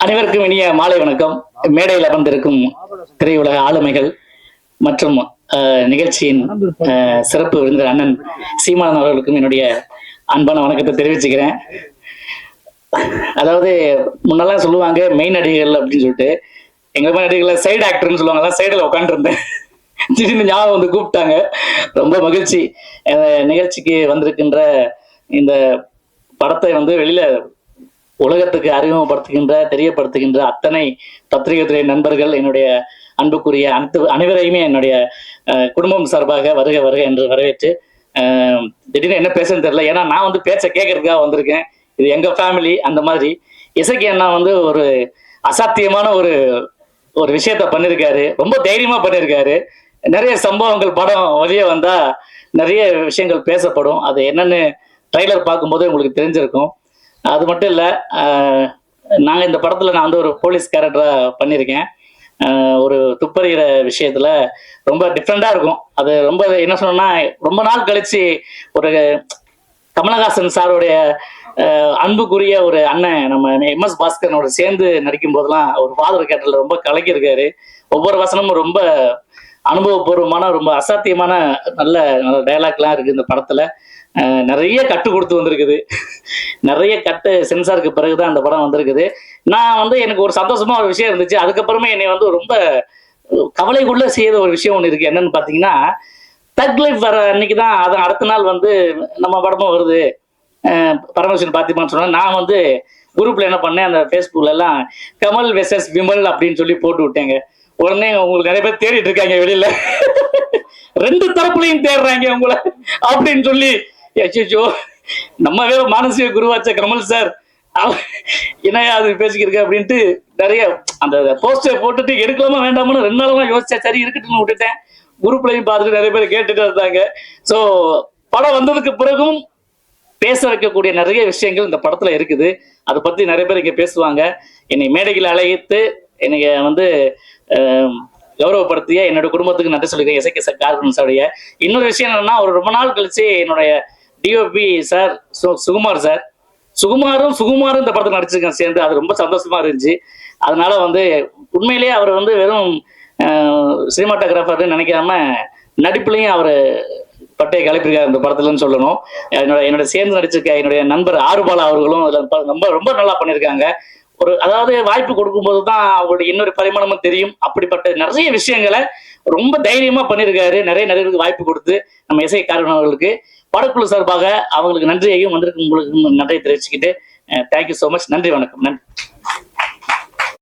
அனைவருக்கும் இனிய மாலை வணக்கம். மேடையில் அமர்ந்திருக்கும் திரையுலக ஆளுமைகள் மற்றும் அஹ், நிகழ்ச்சியின் அஹ், சிறப்பு விருந்தர் அண்ணன் சீமானன் அவர்களுக்கும் என்னுடைய அன்பான வணக்கத்தை தெரிவிச்சுக்கிறேன். அதாவது முன்னெல்லாம் சொல்லுவாங்க மெயின் நடிகர்கள் அப்படின்னு சொல்லிட்டு எங்க மாதிரி நடிகர்கள் சைடு ஆக்டர்னு சொல்லுவாங்க. சைடில் உட்காந்துருந்தேன் திடீர்னு ஞாபகம் வந்து கூப்பிட்டாங்க. ரொம்ப மகிழ்ச்சி. நிகழ்ச்சிக்கு வந்திருக்கின்ற இந்த படத்தை வந்து வெளியில உலகத்துக்கு அறிமுகப்படுத்துகின்ற தெரியப்படுத்துகின்ற அத்தனை பத்திரிகை துறை நண்பர்கள் என்னுடைய அன்புக்குரிய அனைத்து அனைவரையுமே என்னுடைய குடும்பம் சார்பாக வருக வருக என்று வரவேற்று திடீர்னு என்ன பேசுன்னு தெரியல. ஏன்னா நான் வந்து பேச கேட்கறதுக்காக வந்திருக்கேன். இது எங்க ஃபேமிலி அந்த மாதிரி. இசைக்கு அண்ணா வந்து ஒரு அசாத்தியமான ஒரு ஒரு விஷயத்த பண்ணியிருக்காரு ரொம்ப தைரியமா பண்ணியிருக்காரு நிறைய சம்பவங்கள் படம் வெளியே வந்தா நிறைய விஷயங்கள் பேசப்படும். அது என்னன்னு ட்ரைலர் பார்க்கும்போது உங்களுக்கு தெரிஞ்சிருக்கும். அது மட்டும் இல்லை நாங்கள் இந்த படத்தில் நான் வந்து ஒரு போலீஸ் கேரக்டராக பண்ணியிருக்கேன். ஒரு துப்பறிகிற விஷயத்துல ரொம்ப டிஃப்ரெண்டாக இருக்கும். அது ரொம்ப என்ன சொன்னோம்னா ரொம்ப நாள் கழிச்சு ஒரு கமலஹாசன் சாருடைய அன்புக்குரிய ஒரு அண்ணன் நம்ம எம்எஸ் பாஸ்கரனோட சேர்ந்து நடிக்கும் போதெல்லாம் ஒரு ஃபாதர் கேட்டல ரொம்ப கலக்கியிருக்காரு. ஒவ்வொரு வசனமும் ரொம்ப அனுபவபூர்வமான ரொம்ப அசாத்தியமான நல்ல நல்ல டைலாக்லாம் இருக்கு இந்த படத்துல. நிறைய கட்டு கொடுத்து வந்திருக்குது. நிறைய கட்டு சென்சாருக்கு பிறகுதான் அந்த படம் வந்திருக்குது. நான் வந்து எனக்கு ஒரு சந்தோஷமா ஒரு விஷயம் இருந்துச்சு. அதுக்கப்புறமே என்னை வந்து ரொம்ப கவலைக்குள்ள செய்த ஒரு விஷயம் ஒன்று இருக்கு. என்னன்னு பார்த்தீங்கன்னா தக் லைஃப் வர அன்னைக்கு தான் அது அடுத்த நாள் வந்து நம்ம படமும் வருது. பரமேஸ்வரன் பார்த்திமான்னு சொன்னேன். நான் வந்து குரூப்ல என்ன பண்ணேன் அந்த ஃபேஸ்புக்ல எல்லாம் கமல் வெசஸ் விமல் அப்படின்னு சொல்லி போட்டு விட்டேங்க. உடனே உங்களுக்கு நிறைய பேர் தேடிட்டு இருக்காங்க வெளியில. ரெண்டு தரப்புலையும் தேடுறாங்க உங்களை அப்படின்னு சொல்லி. அச்சோ நம்ம வேற மானசீக குருவாச்ச கமல் சார். அவ- என்னையா அது பேசிக்கிருக்க அப்படின்ட்டு நிறைய அந்த போஸ்டர் போட்டுட்டு எடுக்கலாமா வேண்டாமான்னு ரெண்டு நாளமா யோசிச்சேன் சரி இருக்கட்டும்னு விட்டுட்டேன். குரூப்லையும் பார்த்துட்டு நிறைய பேர் கேட்டுட்டு இருந்தாங்க. ஸோ படம் வந்ததுக்கு பிறகும் பேச வைக்கக்கூடிய நிறைய விஷயங்கள் இந்த படத்துல இருக்குது. அதை பத்தி நிறைய பேர் இங்க பேசுவாங்க. என்னை மேடைகளை அழைத்து என்னை வந்து கௌரவப்படுத்திய என்னோட குடும்பத்துக்கு நன்றி சொல்லிக்கிறேன். இசைக்கு கார்பன் சாருடைய. இன்னொரு விஷயம் என்னன்னா ஒரு ரொம்ப நாள் கழிச்சு என்னுடைய டிஓபி சார் சு- சுகுமார் சார். சுகுமாரும் சுகுமாரும் இந்த படத்தில் நடிச்சிருக்கேன் சேர்ந்து. அது ரொம்ப சந்தோஷமா இருந்துச்சு. அதனால வந்து உண்மையிலேயே அவர் வந்து வெறும் சினிமாட்டோகிராஃபர்னு நினைக்காம நடிப்புலையும் அவர் பட்டையை கலப்பிருக்காரு இந்த படத்துலன்னு சொல்லணும். என்னோட என்னோட சேர்ந்து நடிச்சிருக்க என்னுடைய நண்பர் ஆறுபாலா அவர்களும் அதில் ரொம்ப ரொம்ப நல்லா பண்ணியிருக்காங்க ஒரு அதாவது வாய்ப்பு கொடுக்கும்போது தான் அவங்களுடைய இன்னொரு பரிமாணமும் தெரியும். அப்படிப்பட்ட நிறைய விஷயங்களை ரொம்ப தைரியமா பண்ணியிருக்காரு. நிறைய நிறைய வாய்ப்பு கொடுத்து நம்ம இசை காரணவர்களுக்கு படக்குழு சார்பாக அவங்களுக்கு நன்றியையும் வந்திருக்கும் உங்களுக்கு நன்றியை தெரிவிச்சுக்கிட்டு தேங்க்யூ ஸோ மச் நன்றி வணக்கம். நன்றி.